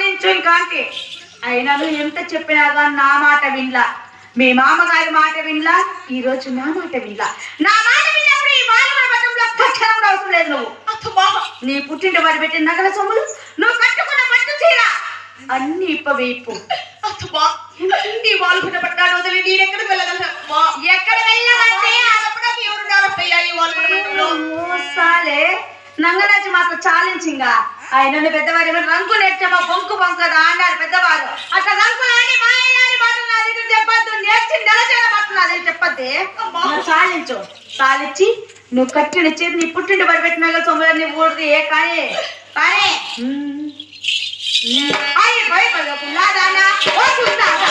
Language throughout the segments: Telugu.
నీ చాలించు ఇంకా అంటే అయినా నువ్వు ఎంత చెప్పినా కానీ నా మాట వినలా. మీ మామగారి మాట వినలా ఈ రోజు నా మాట వినలా. నా మాట విన్నప్పుడు ఈ మఠంలో కక్షరం కూడా అవసరం లేదు నువ్వు. నీ పుట్టింటి వాడి పెట్టిన నగల సొమ్ములు నువ్వు కట్టుకున్న పట్టు చీర. అన్ని ఇప్పవేపు ఈ వాళ్ళు పట్టాడు వదిలి నేను ఎక్కడికి వెళ్ళగలను? ఎక్కడ వెళ్ళాలంటే సాలే. నంగరాజు మాకు చాలించింగా ఆయన పెద్దవారు రంగు నేర్చమా బొంకు బొంకదా అన్నారు పెద్దవారు. అట్లా రంగు మాటలు నా దగ్గర చెప్పొద్దు. నేర్చి నెలచేల మాటలు నా దగ్గర చెప్పొద్దే. చాలించు చాలించి నువ్వు కట్టిన చేతి నీ పుట్టింటి పడి పెట్టిన సొమ్ములన్నీ ఊడిది ఏ కానీ కానీ అయ్యి భయపడకుండా దానా ఓ చూస్తాదా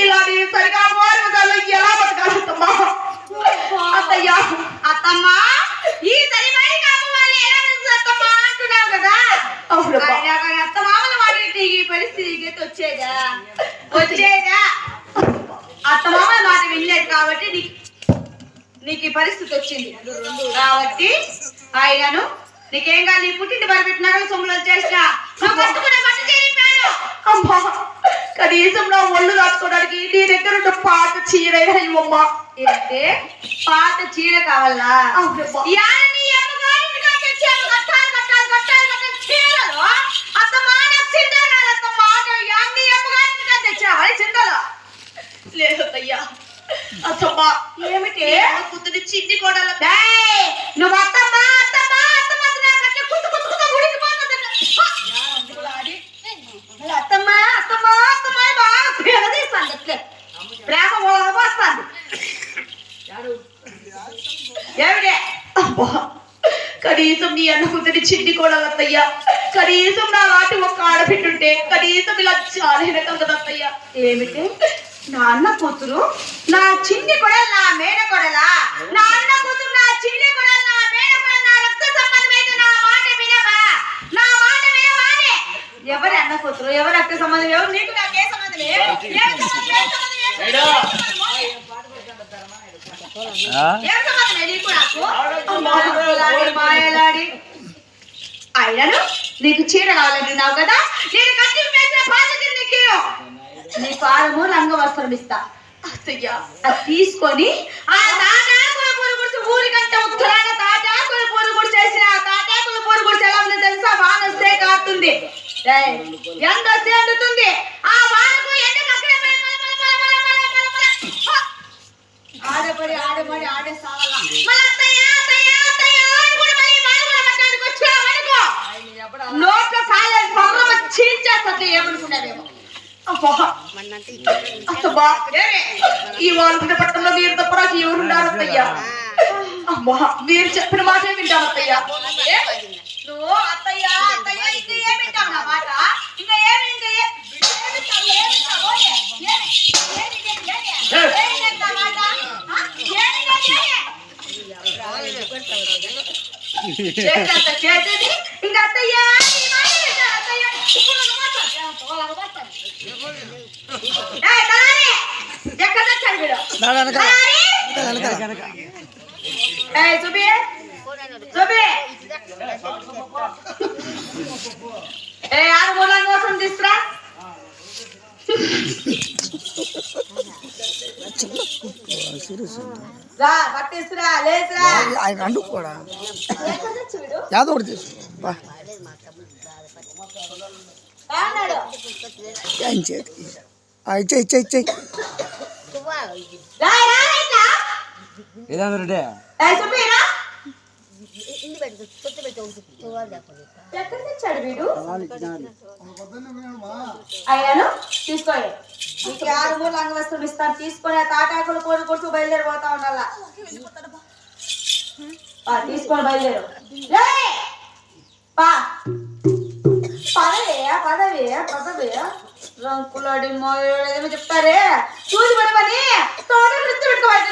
ఇలా నేను సరిగా అమ్మవారి బజార్లో ఎలా బతకాలమ్మా అత్తయ్యా అత్తమ్మా ఈ సరిమై కాపు వాళ్ళు ఎలా తెలుసు అత్తమ్మా అంటున్నావు కదా అవునమ్మా. ఆయన కానీ అత్త మామల మాట వింటే ఈ పరిస్థితికి వచ్చేదా వచ్చేదా మాట వినలేదు కాబట్టి నీకు నీకు ఈ పరిస్థితి వచ్చింది కాబట్టి ఆయనను నీకేం కాదు నీ పుట్టింటి బరిపెట్టి నగల సొమ్ములు వచ్చేసిన నువ్వు కట్టుకున్న బట్ట చేరిపాను అమ్మా కనీసం నా ఒళ్ళు దాచుకోవడానికి నీ దగ్గర ఉన్న పాత ఇవ్వమ్మా. ఏంటే? పాత చీర కావాలా? అమ్మగారింటికి తెచ్చావా ఈ చిందలు లేదయ్యా అసమ్మా ఏమిటి కూతురి చిన్ని కోడల డేయ్, నువ్వు అత్తమ్మ అత్తమ్మ అత్తమ్మ అని నాకు అట్లా కుత్తు కుత్తు కుత్తు ఉడికిపోతుంది. హ! మళ్ళీ అత్తమ్మ అత్తమ్మ అత్తమ్మ అని బాగా ప్రేమదీస్తాను అట్లే ప్రేమ వస్తుంది ఏమిటి అమ్మా కనీసం నీ అన్న కూతురి చిన్ని కోడలత్తయ్యా కనీసం నా లాంటి ఒక ఆడబిడ్డుంటే కనీసం ఇలా చాలైన కలదత్తయ్యా ఏమిటి నా అన్న కూతురు నా చిన్ని కొడలు నా మేడ కొడలా నా అన్న కూతురు నా చిన్ని కొడలు నా మేడ కొడలు నా రక్త సంబంధం అయితే నా మాట వినవా నా మాట వినవానే ఎవరి అన్న కూతురు ఎవరి రక్త సంబంధం ఎవరు నీకు నాకే సంబంధం ఏ? ఏ సంబంధం? ఏ సంబంధం? ఏ నీకు అయినను నీకు చీర కావాలంటున్నావు కదా నేను కట్టి బాధ్యత నీకు నీ పాదము రంగ వస్త్రం ఇస్తా అత్తయ్యా అది తీసుకొని ఆ తాటాకుల పూలు గుడిచి ఊరికంటే ఉత్తరాన తాటాకుల పూలు గుడి చేసిన ఆ తాటాకుల పూలు గుడిచి ఎలా ఉంది తెలుసా వాన వస్తే కాస్తుంది ఏయ్, ఎండ వస్తే అందుతుంది కూడా మళ్ళీ వాన కూడా పట్టడానికి వచ్చావనుకో నోట్లో కాలేదు పర్రమ చీల్చేస్తా ఏమనుకున్నావేమో అమ్మా అసమ్మా ఈ వాళ్ళ పట్టణంలో మీరు తప్ప నాకు ఎవరున్నారు అత్తయ్యా అమ్మా మీరు చెప్పిన మాటే వింటాను అత్తయ్యా ఏ? నువ్వు అత్తయ్య అత్తయ్య ఇంకా ఏమి వింటావు నా మాట ఇంకా ఏమి ఇంకా ఏ- ఏమి వింటావు? ఏమి వింటావు? ఓయే. ఏమి? ఏమి వింటావు? ఏమి? ఏమి వింటావు నా చేసేది ఇంకా ఏ ఆరు తీసుకురా. ఆయన అండు కూడా? యాదో ఒకటి బాగున్నాడు. ఆయన చేతికి ఇచ్చే ఇచ్చే ఇచ్చే. రా. ఎక్కడ తెచ్చాడు వీడు అయ్యాను తీసుకోండి. నీకు ఆరు మూడు లంగ వస్తువులు ఇస్తాను. తీసుకొని ఆ తాటాకులు కోడి కొడుతూ బయలుదేరిపోతా ఉండాలా? తీసుకొని బయలుదేరు. పా. పదవి పదవే పదవి. రంకులాడి మోయోడు చెప్తారే? చూసి పడమని తోట పెట్టుకోవాలి.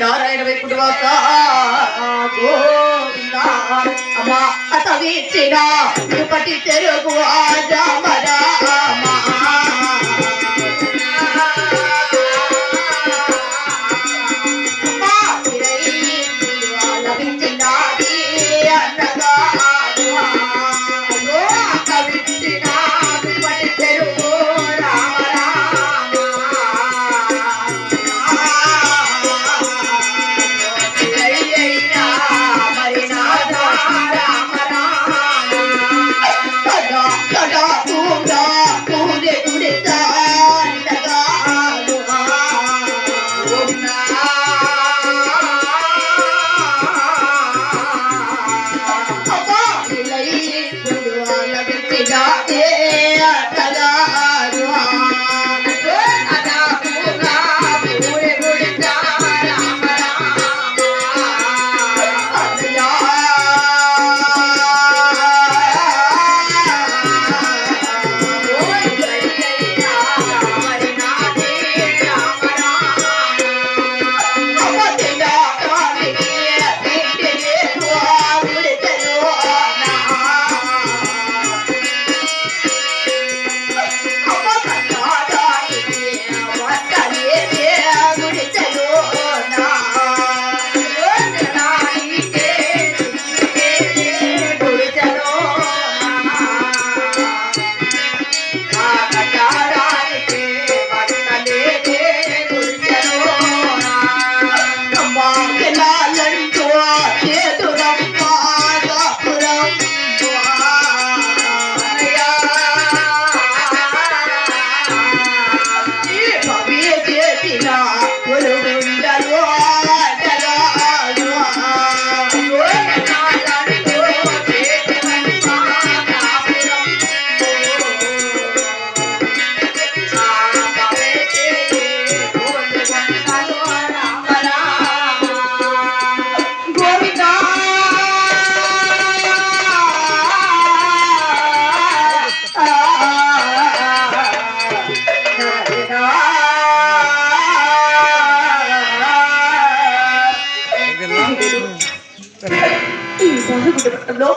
నారాయణ వైకుంఠవాస గోవింద అమ్మా అతవిచ్చిన తిరుపతి తెలుగు ఆజా.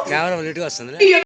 కేవలం కెమెరా వస్తుంది